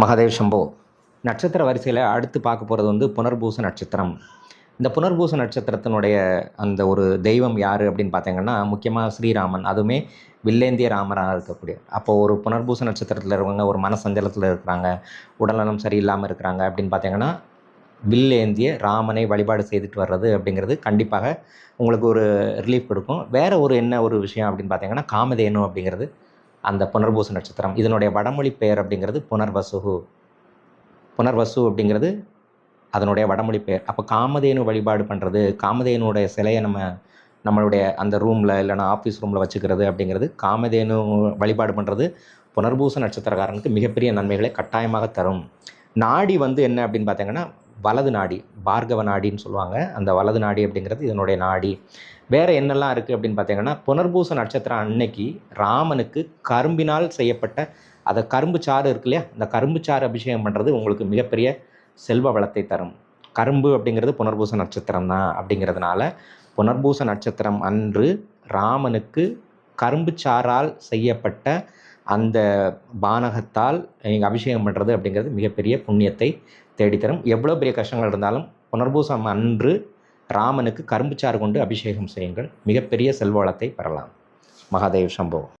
மகாதேவ் சம்போ நட்சத்திர வரிசையில் அடுத்து பார்க்க போகிறது வந்து புனர்பூச நட்சத்திரம். இந்த புனர்பூச நட்சத்திரத்தினுடைய அந்த ஒரு தெய்வம் யார் அப்படின்னு பார்த்தீங்கன்னா முக்கியமாக ஸ்ரீராமன். அதுவுமே வில்லேந்திய ராமராக இருக்கக்கூடிய அப்போது ஒரு புனர்பூச நட்சத்திரத்தில் இருக்கவங்க ஒரு மனசஞ்சலத்தில் இருக்கிறாங்க உடல்நலம் சரியில்லாமல் இருக்கிறாங்க அப்படின்னு பார்த்தீங்கன்னா வில்லேந்திய ராமனை வழிபாடு செய்துட்டு வர்றது அப்படிங்கிறது கண்டிப்பாக உங்களுக்கு ஒரு ரிலீஃப் கொடுக்கும். வேறு ஒரு என்ன ஒரு விஷயம் அப்படின்னு பார்த்தீங்கன்னா காமதேனு அப்படிங்கிறது அந்த புனர்பூச நட்சத்திரம். இதனுடைய வடமொழி பெயர் அப்படிங்கிறது புனர்வசுகு புனர்வசு அப்படிங்கிறது அதனுடைய வடமொழி பெயர். அப்போ காமதேனு வழிபாடு பண்ணுறது காமதேனுடைய சிலையை நம்ம நம்மளுடைய அந்த ரூமில் இல்லைனா ஆஃபீஸ் ரூமில் வச்சுக்கிறது அப்படிங்கிறது காமதேனு வழிபாடு பண்ணுறது புனர்பூச நட்சத்திரக்காரனுக்கு மிகப்பெரிய நன்மைகளை கட்டாயமாக தரும். நாடி வந்து என்ன அப்படின்னு பார்த்தீங்கன்னா வலது நாடி பார்கவ நாடின்னு சொல்லுவாங்க. அந்த வலது நாடி அப்படிங்கிறது இதனுடைய நாடி. வேறு என்னெல்லாம் இருக்குது அப்படின்னு பார்த்தீங்கன்னா புனர்பூச நட்சத்திரம் அன்னைக்கு ராமனுக்கு கரும்பினால் செய்யப்பட்ட அதை கரும்பு சாறு இருக்கு இல்லையா? அந்த கரும்பு சாறு அபிஷேகம் பண்ணுறது உங்களுக்கு மிகப்பெரிய செல்வ வளத்தை தரும். கரும்பு அப்படிங்கிறது புனர்பூச நட்சத்திரம் தான் அப்படிங்கிறதுனால புனர்பூச நட்சத்திரம் அன்று ராமனுக்கு கரும்பு சாறால் செய்யப்பட்ட அந்த பானகத்தால் நீங்கள் அபிஷேகம் பண்ணுறது அப்படிங்கிறது மிகப்பெரிய புண்ணியத்தை தேடித்தரும். எவ்வளோ பெரிய கஷ்டங்கள் இருந்தாலும் புனர்பூசம் அன்று ராமனுக்கு கரும்புச்சாறு கொண்டு அபிஷேகம் செய்யுங்கள். மிகப்பெரிய செல்வளத்தை பெறலாம். மகாதேவ் சம்போ.